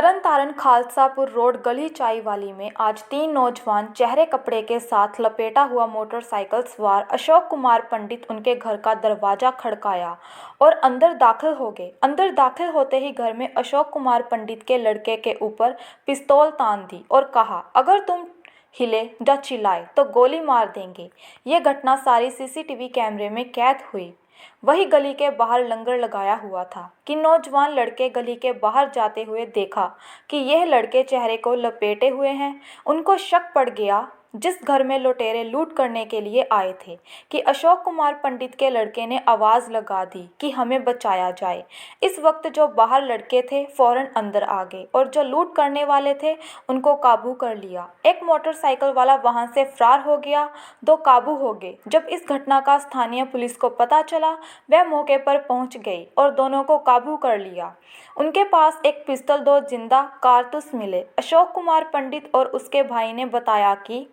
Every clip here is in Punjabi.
तरन तारण खालसापुर रोड गली चाई वाली में आज तीन नौजवान चेहरे कपड़े के साथ लपेटा हुआ मोटरसाइकिल सवार अशोक कुमार पंडित उनके घर का दरवाज़ा खड़काया और अंदर दाखिल हो गए। अंदर दाखिल होते ही घर में अशोक कुमार पंडित के लड़के के ऊपर पिस्तौल तान दी और कहा, अगर तुम हिले या चिल्लाए तो गोली मार देंगे। ये घटना सारी सीसीटीवी कैमरे में कैद हुई। वही गली के बाहर लंगर लगाया हुआ था कि नौजवान लड़के गली के बाहर जाते हुए देखा कि यह लड़के चेहरे को लपेटे हुए हैं उनको शक पड़ गया जिस घर में लुटेरे लूट करने के लिए आए थे, कि अशोक कुमार पंडित के लड़के ने आवाज़ लगा दी कि हमें बचाया जाए। इस वक्त जो बाहर लड़के थे, फ़ौरन अंदर आ गए और जो लूट करने वाले थे, उनको काबू कर लिया। एक मोटरसाइकिल वाला वहाँ से फरार हो गया, दो काबू हो गए। जब इस घटना का स्थानीय पुलिस को पता चला, वह मौके पर पहुँच गई और दोनों को काबू कर लिया। उनके पास एक पिस्तौल, दो ज़िंदा कारतूस मिले। अशोक कुमार पंडित और उसके भाई ने बताया कि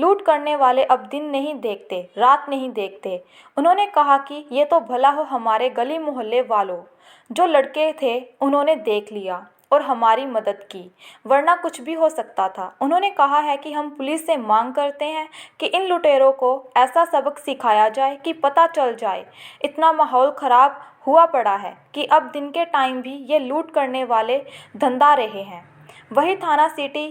लूट करने वाले अब दिन नहीं देखते, रात नहीं देखते। उन्होंने कहा कि ये तो भला हो हमारे गली मोहल्ले वालों। जो लड़के थे, उन्होंने देख लिया और हमारी मदद की, वरना कुछ भी हो सकता था। उन्होंने कहा है कि हम पुलिस से मांग करते हैं कि इन लुटेरों को ऐसा सबक सिखाया जाए कि पता चल जाए, इतना माहौल ख़राब हुआ पड़ा है कि अब दिन के टाइम भी ये लूट करने वाले धंधा रहे हैं। वही थाना सिटी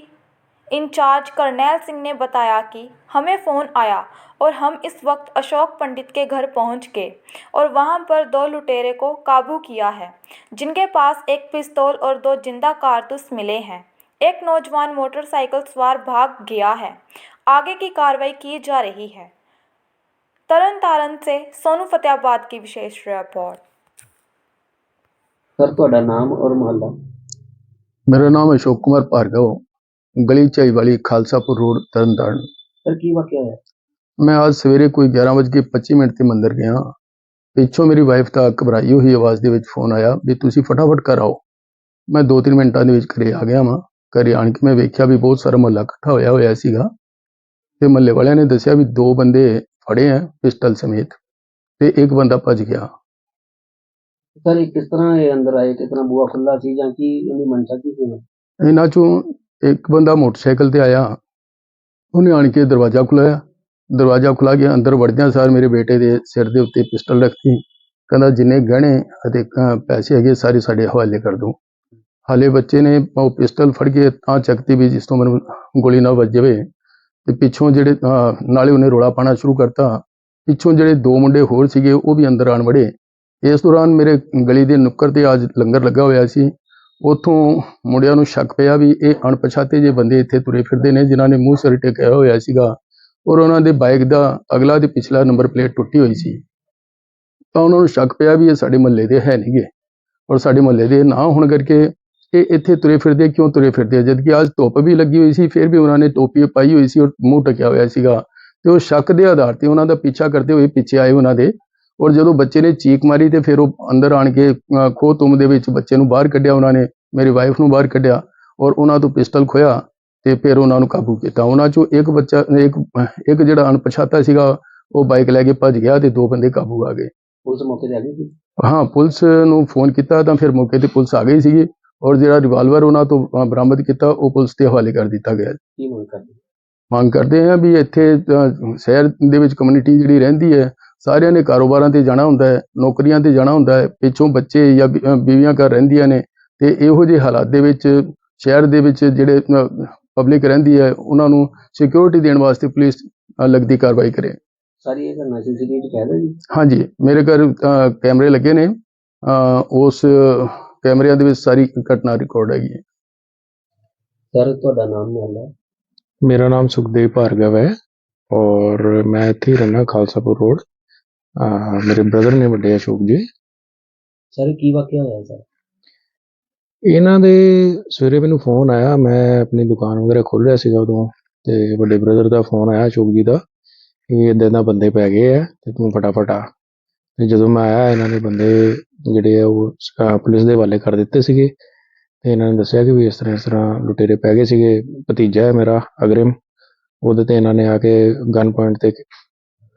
इंचार्ज करनैल सिंह ने बताया कि हमें फ़ोन आया और हम इस वक्त अशोक पंडित के घर पहुँच गए और वहाँ पर दो लुटेरे को काबू किया है जिनके पास एक पिस्तौल और दो ज़िंदा कारतूस मिले हैं। एक नौजवान मोटरसाइकिल सवार भाग गया है। आगे की कार्रवाई की जा रही है। तरन तारण से सोनू फतेहाबाद की विशेष रिपोर्ट। सर तो नाम और मोहल्ला? मेरा नाम अशोक कुमार भार्गव ਗਲੀ ਚਾਈ ਵਾਲੀ ਖਾਲਸਾਪੁਰ ਰੋਡ ਤਰਨਤਾਰਨ। ਸਰ ਕੀ ਵਾਕਿਆ ਹੋਇਆ? ਮੈਂ ਅੱਜ ਸਵੇਰੇ ਕੋਈ 11:25 ਮਿੰਟ ਤੇ ਮੰਦਰ ਗਿਆ ਪਿੱਛੋਂ ਮੇਰੀ ਵਾਈਫ ਦਾ ਘਬਰਾਈ ਹੋਈ ਆਵਾਜ਼ ਦੇ ਵਿੱਚ ਫੋਨ ਆਇਆ ਵੀ ਤੁਸੀਂ ਫਟਾਫਟ ਘਰ ਆਓ। ਮੈਂ 2-3 ਮਿੰਟਾਂ ਦੇ ਵਿੱਚ ਘਰੇ ਆ ਗਿਆ ਵਾਂ। ਘਰੇ ਆਣ ਕੇ ਮੈਂ ਵੇਖਿਆ ਵੀ ਬਹੁਤ ਸਾਰਾ ਮਹੱਲਾ ਇਕੱਠਾ ਹੋਇਆ ਹੋਇਆ ਸੀਗਾ। ਤੇ ਮਹੱਲੇ ਵਾਲਿਆਂ ਨੇ ਦੱਸਿਆ ਵੀ ਦੋ ਬੰਦੇ ਫੜੇ ਆ ਪਿਸਟਲ ਸਮੇਤ ਤੇ ਇੱਕ ਬੰਦਾ ਭੱਜ ਗਿਆ। ਸਰ ਇਹ ਕਿਸ ਤਰ੍ਹਾਂ ਇਹ ਅੰਦਰ ਆਏ? ਕਿਸ ਤਰ੍ਹਾਂ ਬੂਆ ਖੁੱਲਾ ਸੀ ਜਾਂ ਕੀ? ਇਹਦੀ ਮਨਸ਼ਾ ਕੀ ਸੀ? ਇਹਨਾਂ ਚੋਂ ਇੱਕ ਬੰਦਾ ਮੋਟਰਸਾਈਕਲ ਤੇ ਆਇਆ। ਉਹਨੇ ਆਣ ਕੇ ਦਰਵਾਜ਼ਾ ਖੁਲਾਇਆ ਦਰਵਾਜ਼ਾ ਖੁਲਾ ਕੇ ਅੰਦਰ ਵੜਦਿਆਂ ਸਾਰ ਮੇਰੇ ਬੇਟੇ ਦੇ ਸਿਰ ਦੇ ਉੱਤੇ ਪਿਸਟਲ ਰੱਖੀ ਕਹਿੰਦਾ ਜਿੰਨੇ ਗਹਿਣੇ ਅਤੇ ਅਹ, ਪੈਸੇ ਹੈਗੇ ਸਾਰੇ ਸਾਡੇ ਹਵਾਲੇ ਕਰ ਦੋ। ਹਾਲੇ ਬੱਚੇ ਨੇ ਉਹ ਪਿਸਟਲ ਫੜ ਕੇ ਤਾਂ ਚੱਕਤੀ ਵੀ ਜਿਸ ਤੋਂ ਮੈਨੂੰ ਗੋਲੀ ਨਾ ਵੱਜ ਜਾਵੇ। ਤੇ ਪਿੱਛੋਂ ਜਿਹੜੇ ਨਾਲੇ ਉਹਨੇ ਰੋਲਾ ਪਾਣਾ ਸ਼ੁਰੂ ਕਰਤਾ। ਪਿੱਛੋਂ ਜਿਹੜੇ ਦੋ ਮੁੰਡੇ ਹੋਰ ਸੀਗੇ ਉਹ ਵੀ ਅੰਦਰ ਆਣ ਵੜੇ। ਇਸ ਦੌਰਾਨ ਮੇਰੇ ਗਲੀ ਦੇ ਨੁੱਕਰ ਤੇ ਅੱਜ ਲੰਗਰ ਲੱਗਾ ਹੋਇਆ ਸੀ। ਉਥੋਂ ਮੁੰਡਿਆਂ ਨੂੰ ਸ਼ੱਕ ਪਿਆ ਵੀ ਇਹ ਅਣਪਛਾਤੇ ਜੇ ਬੰਦੇ ਇੱਥੇ ਤੁਰੇ ਫਿਰਦੇ ਨੇ, ਜਿਨ੍ਹਾਂ ਨੇ ਮੂੰਹ ਸਿਰ ਟੇਕਿਆ ਹੋਇਆ ਸੀਗਾ ਔਰ ਉਹਨਾਂ ਦੇ ਬਾਈਕ ਦਾ ਅਗਲਾ ਤੇ ਪਿਛਲਾ ਨੰਬਰ ਪਲੇਟ ਟੁੱਟੀ ਹੋਈ ਸੀ ਤਾਂ ਉਹਨਾਂ ਨੂੰ ਸ਼ੱਕ ਪਿਆ ਵੀ ਇਹ ਸਾਡੇ ਮਹੱਲੇ ਦੇ ਹੈ ਨਹੀਂਗੇ ਔਰ ਸਾਡੇ ਮਹੱਲੇ ਦੇ ਨਾ ਹੋਣ ਕਰਕੇ ਇਹ ਇੱਥੇ ਤੁਰੇ ਫਿਰਦੇ, ਕਿਉਂ ਤੁਰੇ ਫਿਰਦੇ ਆ? ਜਦ ਅੱਜ ਧੁੱਪ ਵੀ ਲੱਗੀ ਹੋਈ ਸੀ, ਫਿਰ ਵੀ ਉਹਨਾਂ ਨੇ ਟੋਪੀ ਪਾਈ ਹੋਈ ਸੀ ਔਰ ਮੂੰਹ ਟਕਿਆ ਹੋਇਆ ਸੀਗਾ ਤੇ ਉਹ ਸ਼ੱਕ ਦੇ ਆਧਾਰ ਤੇ ਉਹਨਾਂ ਦਾ ਪਿੱਛਾ ਕਰਦੇ ਹੋਏ ਪਿੱਛੇ ਆਏ ਉਹਨਾਂ ਦੇ ਔਰ ਜਦੋਂ ਬੱਚੇ ਨੇ ਚੀਕ ਮਾਰੀ ਤੇ ਫਿਰ ਉਹ ਅੰਦਰ ਆਣ ਕੇ ਖੋਹ ਤੁਮ ਦੇ ਵਿੱਚ ਬੱਚੇ ਨੂੰ ਬਾਹਰ ਕੱਢਿਆ ਉਹਨਾਂ ਨੇ ਮੇਰੀ ਵਾਈਫ ਨੂੰ ਬਾਹਰ ਕੱਢਿਆ ਔਰ ਉਹਨਾਂ ਤੋਂ ਪਿਸਟਲ ਖੋਇਆ ਤੇ ਫਿਰ ਉਹਨਾਂ ਨੂੰ ਕਾਬੂ ਕੀਤਾ। ਉਹਨਾਂ ਚੋਂ ਇੱਕ ਬੱਚਾ ਇੱਕ ਇੱਕ ਜਿਹੜਾ ਅਣਪਛਾਤਾ ਸੀਗਾ ਉਹ ਬਾਈਕ ਲੈ ਕੇ ਭੱਜ ਗਿਆ ਤੇ ਦੋ ਬੰਦੇ ਕਾਬੂ ਆ ਗਏ। ਪੁਲਿਸ ਮੌਕੇ ਤੇ ਆ ਗਈ ਸੀ? ਹਾਂ ਪੁਲਿਸ ਨੂੰ ਫੋਨ ਕੀਤਾ ਤਾਂ ਫਿਰ ਮੌਕੇ ਤੇ ਪੁਲਿਸ ਆ ਗਈ ਸੀਗੀ ਔਰ ਜਿਹੜਾ ਰਿਵਾਲਵਰ ਉਹਨਾਂ ਤੋਂ ਬਰਾਮਦ ਕੀਤਾ ਉਹ ਪੁਲਿਸ ਦੇ ਹਵਾਲੇ ਕਰ ਦਿੱਤਾ ਗਿਆ। ਕੀ ਮੰਗ ਕਰਦੇ ਮੰਗ ਕਰਦੇ ਹਾਂ ਵੀ ਇੱਥੇ ਸ਼ਹਿਰ ਦੇ ਵਿੱਚ ਕਮਿਊਨਿਟੀ ਜਿਹੜੀ ਰਹਿੰਦੀ ਹੈ ਸਾਰਿਆਂ ਨੇ ਕਾਰੋਬਾਰਾਂ ਤੇ ਜਾਣਾ ਹੁੰਦਾ ਹੈ ਨੌਕਰੀਆਂ ਤੇ ਜਾਣਾ ਹੁੰਦਾ ਹੈ ਪਿੱਛੋਂ ਬੱਚੇ ਜਾਂ ਬੀਵੀਆਂ ਘਰ ਰਹਿੰਦੀਆਂ ਨੇ ਤੇ ਇਹੋ ਜਿਹੇ ਹਾਲਾਤ ਦੇ ਵਿੱਚ ਸ਼ਹਿਰ ਦੇ ਵਿੱਚ ਜਿਹੜੇ ਪਬਲਿਕ ਰਹਿੰਦੀ ਹੈ ਉਹਨਾਂ ਨੂੰ ਸਿਕਿਉਰਿਟੀ ਦੇਣ ਵਾਸਤੇ ਪੁਲਿਸ ਲੱਗਦੀ ਕਾਰਵਾਈ ਕਰੇ। ਸਾਰੀ ਇਹ ਘਟਨਾ ਸੀਸੀਟੀਵੀ ਚ ਕੈਦ ਹੈ? ਜੀ ਹਾਂਜੀ ਮੇਰੇ ਘਰ ਕੈਮਰੇ ਲੱਗੇ ਨੇ ਉਸ ਕੈਮਰਿਆਂ ਦੇ ਵਿੱਚ ਸਾਰੀ ਘਟਨਾ ਰਿਕਾਰਡ ਹੈਗੀ ਹੈ। ਸਰ ਤੁਹਾਡਾ ਨਾਮ ਮੁਹੱਲਾ ਮੇਰਾ ਨਾਮ ਸੁਖਦੇਵ ਭਾਰਗਵ ਹੈ ਔਰ ਮੈਂ ਇੱਥੇ ਹੀ ਰਹਿਣਾ ਖਾਲਸਾਪੁਰ ਰੋਡ ਅਹ ਮੇਰੇ ਬ੍ਰਦਰ ਨੇ ਵੱਡੇ ਅਸ਼ੋਕ ਜੀ। ਸਰ ਕੀ ਵਾਕਿਆ ਹੋਇਆ ਸਰ ਇਹਨਾਂ ਦੇ ਸਵੇਰੇ ਮੈਨੂੰ ਫੋਨ ਆਇਆ ਮੈਂ ਆਪਣੀ ਦੁਕਾਨ ਵਗੈਰਾ ਖੋਲ੍ਹ ਰਿਹਾ ਸੀਗਾ ਉਦੋਂ ਤੇ ਵੱਡੇ ਬ੍ਰਦਰ ਦਾ ਫੋਨ ਆਇਆ ਅਸ਼ੋਕ ਜੀ ਦਾ ਕਿ ਇਦਾਂ ਦਾ ਬੰਦੇ ਪੈ ਗਏ ਆ ਤੇ ਤੂੰ ਫਟਾਫਟ ਆ। ਤੇ ਜਦੋਂ ਮੈਂ ਆਇਆ ਇਹਨਾਂ ਦੇ ਬੰਦੇ ਜਿਹੜੇ ਆ ਉਹ ਪੁਲਿਸ ਦੇ ਹਵਾਲੇ ਕਰ ਦਿੱਤੇ ਸੀਗੇ ਤੇ ਇਹਨਾਂ ਨੇ ਦੱਸਿਆ ਕਿ ਵੀ ਇਸ ਤਰ੍ਹਾਂ ਇਸ ਤਰ੍ਹਾਂ ਲੁਟੇਰੇ ਪੈ ਗਏ ਸੀਗੇ। ਭਤੀਜਾ ਹੈ ਮੇਰਾ ਅਗਰਿਮ। ਉਹਦੇ ਤੇ ਇਹਨਾਂ ਨੇ ਆ ਕੇ ਗਨ ਪੁਆਇੰਟ ਤੇ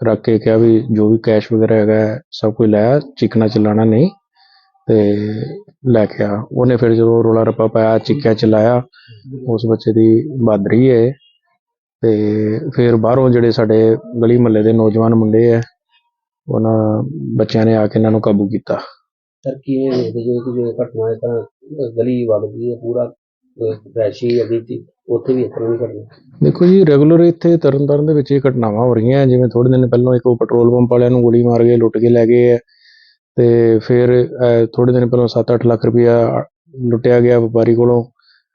ਰੱਖ ਕੇ ਕਿਹਾ ਵੀ ਜੋ ਵੀ ਕੈਸ਼ ਵਗੈਰਾ ਹੈਗਾ ਸਭ ਕੁਝ ਲੈ ਆ, ਚਲਾਣਾ ਨਹੀਂ। ਤੇ ਲੈ ਕੇ ਆ। ਉਹਨੇ ਫਿਰ ਜਦੋਂ ਰੋਲਾ ਰੱਪਾ ਪਾਇਆ ਚੀਕਿਆ ਚਲਾਇਆ ਉਸ ਬੱਚੇ ਦੀ ਬਹਾਦਰੀ ਹੈ ਤੇ ਫਿਰ ਬਾਹਰੋਂ ਜਿਹੜੇ ਸਾਡੇ ਗਲੀ ਮਹੱਲੇ ਦੇ ਨੌਜਵਾਨ ਮੁੰਡੇ ਆ ਉਹਨਾਂ ਬੱਚਿਆਂ ਨੇ ਆ ਕੇ ਇਹਨਾਂ ਨੂੰ ਕਾਬੂ ਕੀਤਾ। ਸਰ ਕਿਵੇਂ ਵੇਖਦੇ ਜੋ? ਕਿ ਜੇ ਘਟਨਾ ਇਸ ਤਰ੍ਹਾਂ ਗਲੀ ਵਗਦੀ ਹੈ ਪੂਰਾ ਰੈਸ਼ੀ ਅਗੀ ਸੀ ਉੱਥੇ ਵੀ ਇਸ ਤਰ੍ਹਾਂ ਦੀ ਘਟਨਾ ਦੇਖੋ ਜੀ ਰੈਗੂਲਰ ਇੱਥੇ ਤਰਨਤਾਰਨ ਦੇ ਵਿੱਚ ਇਹ ਘਟਨਾਵਾਂ ਹੋ ਰਹੀਆਂ, ਜਿਵੇਂ ਥੋੜੇ ਦਿਨ ਪਹਿਲਾਂ ਇੱਕ ਉਹ ਪੈਟਰੋਲ ਪੰਪ ਵਾਲਿਆਂ ਨੂੰ ਗੋਲੀ ਮਾਰ ਕੇ ਲੁੱਟ ਕੇ ਲੈ ਗਏ ਹੈ ਤੇ ਫਿਰ ਥੋੜੇ ਦਿਨ ਪਹਿਲਾਂ 7-8 ਲੱਖ ਰੁਪਇਆ ਲੁੱਟਿਆ ਗਿਆ ਵਪਾਰੀ ਕੋਲੋਂ,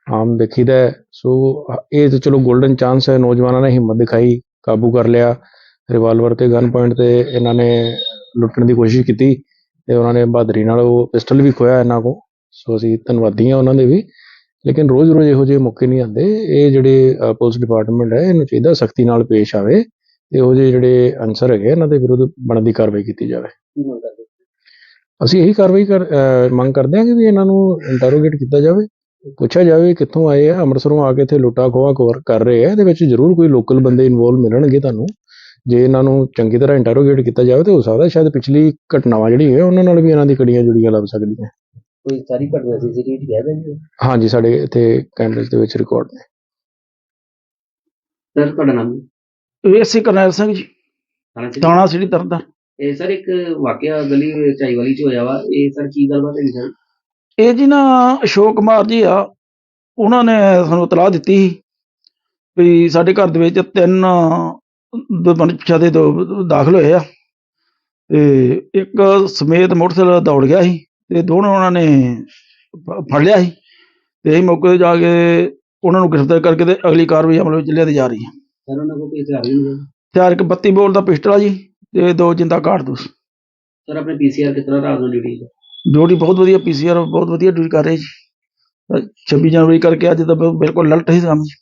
ਆਮ ਦੇਖੀਦਾ ਸੋ, ਇਹ ਤਾਂ ਚਲੋ 골ਡਨ ਚਾਂਸ ਹੈ, ਨੌਜਵਾਨਾਂ ਨੇ ਹਿੰਮਤ ਦਿਖਾਈ, ਕਾਬੂ ਕਰ ਲਿਆ ਰਿਵਾਲਵਰ ਤੇ ਗਨ ਪੁਆਇੰਟ ਤੇ ਇਹਨਾਂ ਨੇ ਲੁੱਟਣ ਦੀ ਕੋਸ਼ਿਸ਼ ਕੀਤੀ, ਤੇ ਉਹਨਾਂ ਨੇ ਬਹਾਦਰੀ ਨਾਲ ਉਹ ਪਿਸਟਲ ਵੀ ਖੋਇਆ ਇਹਨਾਂ ਕੋ ਸੋ ਅਸੀਂ ਧੰਨਵਾਦੀ ਹਾਂ ਉਹਨਾਂ ਦੇ ਵੀ। ਲੇਕਿਨ ਰੋਜ਼-ਰੋਜ਼ ਇਹੋ ਜਿਹੇ ਮੌਕੇ ਨਹੀਂ ਆਉਂਦੇ। ਇਹ ਜਿਹੜੇ ਪੁਲਿਸ ਡਿਪਾਰਟਮੈਂਟ ਹੈ ਇਹਨੂੰ ਚਾਹੀਦਾ ਸਖਤੀ ਨਾਲ ਪੇਸ਼ ਆਵੇ ਤੇ ਜਿਹੇ ਜਿਹੜੇ ਅਨਸਰ ਹੈਗੇ ਇਹਨਾਂ ਦੇ ਵਿਰੁੱਧ ਬਣਦੀ ਕਾਰਵਾਈ ਕੀਤੀ ਜਾਵੇ। ਅਸੀਂ ਇਹੀ ਕਾਰਵਾਈ ਕਰ ਮੰਗ ਕਰਦੇ ਹਾਂ ਕਿ ਵੀ ਇਹਨਾਂ ਨੂੰ ਇੰਟਰੋਗੇਟ ਕੀਤਾ ਜਾਵੇ ਪੁੱਛਿਆ ਜਾਵੇ ਕਿੱਥੋਂ ਆਏ ਆ ਅੰਮ੍ਰਿਤਸਰੋਂ ਆ ਕੇ ਇੱਥੇ ਲੁੱਟਾ ਕਵਰ ਕਰ ਰਹੇ ਆ ਇਹਦੇ ਵਿੱਚ ਜ਼ਰੂਰ ਕੋਈ ਲੋਕਲ ਬੰਦੇ ਇਨਵੋਲਵ ਮਿਲਣਗੇ ਤੁਹਾਨੂੰ। ਜੇ ਇਹਨਾਂ ਨੂੰ ਚੰਗੀ ਤਰ੍ਹਾਂ ਇੰਟਰੋਗੇਟ ਕੀਤਾ ਜਾਵੇ ਤਾਂ ਹੋ ਸਕਦਾ ਸ਼ਾਇਦ ਪਿਛਲੀ ਘਟਨਾਵਾਂ ਜਿਹੜੀ ਹੈ ਉਹਨਾਂ ਨਾਲ ਵੀ ਇਹਨਾਂ ਦੀ ਕੜੀਆਂ ਜੁੜੀਆਂ ਲੱਭ ਸਕਦੀਆਂ। ਕੋਈ ਸਾਰੀ ਘਟਨਾ ਸੀਸੀਟੀਵੀ ਕਹਿ ਦਿੰਦੇ ਹਾਂਜੀ ਸਾਡੇ ਇੱਥੇ ਕੈਮਰੇਜ਼ ਦੇ ਵਿੱਚ ਰਿਕਾਰਡ ਨੇ। ਸਰ ਤੁਹਾਡਾ ਨਾਮ ਏਸੀ ਕਰਨੈਲ ਸਿੰਘ ਜੀ ਥਾਣਾ ਚ ਥਾਣਾ ਸਿਟੀ ਤਰਨਤਾਰਨ। ਇਹ ਸਰ ਇੱਕ ਵਾਕਿਆ ਗਲੀ ਚਾਈ ਵਾਲੀ ਚ ਹੋਇਆ ਵਾ। ਇਹ ਸਰ ਕੀ ਗੱਲਬਾਤ ਹੈ ਸਰ? ਇਹ ਜੀ ਨਾ ਅਸ਼ੋਕ ਕੁਮਾਰ ਜੀ ਆ ਉਹਨਾਂ ਨੇ ਸਾਨੂੰ ਇਤਲਾਹ ਦਿੱਤੀ ਸੀ ਵੀ ਸਾਡੇ ਘਰ ਦੇ ਵਿੱਚ ਤਿੰਨ ਬੰਦੇ ਦੇ ਦੋ ਦਾਖਲ ਹੋਏ ਆ ਤੇ ਇੱਕ ਸਮੇਤ ਮੋਟਰਸਾਈਕਲ ਦੌੜ ਗਿਆ ਸੀ। ਤੇ ਦੋਨੋਂ ਉਹਨਾਂ ਨੇ ਫੜ ਲਿਆ ਸੀ ਤੇ ਅਸੀਂ ਮੌਕੇ ਤੇ ਜਾ ਕੇ ਉਹਨਾਂ ਨੂੰ ਗ੍ਰਿਫਤਾਰ ਕਰਕੇ ਤੇ ਅਗਲੀ ਕਾਰਵਾਈ ਅਮਲ ਵਿੱਚ ਲਿਆਂਦੀ ਜਾ ਰਹੀ ਹੈ। ਸਰ ਉਹਨਾਂ ਕੋਲ ਕੋਈ ਹਥਿਆਰ ਨਹੀਂ ਹੋਵੇ ਹਥਿਆਰ ਇੱਕ 32 ਬੋਲ ਦਾ ਪਿਸਟਲ ਆ ਜੀ ਤੇ ਦੋ ਜਿੰਦਾ ਕਾਰਤੂਸ। ਸਰ ਆਪਣੇ ਪੀਸੀਆਰ ਤਰ੍ਹਾਂ ਰਾਤ ਨੂੰ ਡਿਊਟੀ ਡਿਊਟੀ ਬਹੁਤ ਵਧੀਆ ਪੀਸੀਆਰ ਬਹੁਤ ਵਧੀਆ ਡਿਊਟੀ ਕਰ ਰਹੇ ਜੀ। ਅਹ 26 ਜਨਵਰੀ ਕਰਕੇ ਅੱਜ ਤਾਂ ਬਿਲਕੁਲ ਅਲਰਟ ਹੀ ਕੰਮ ਜੀ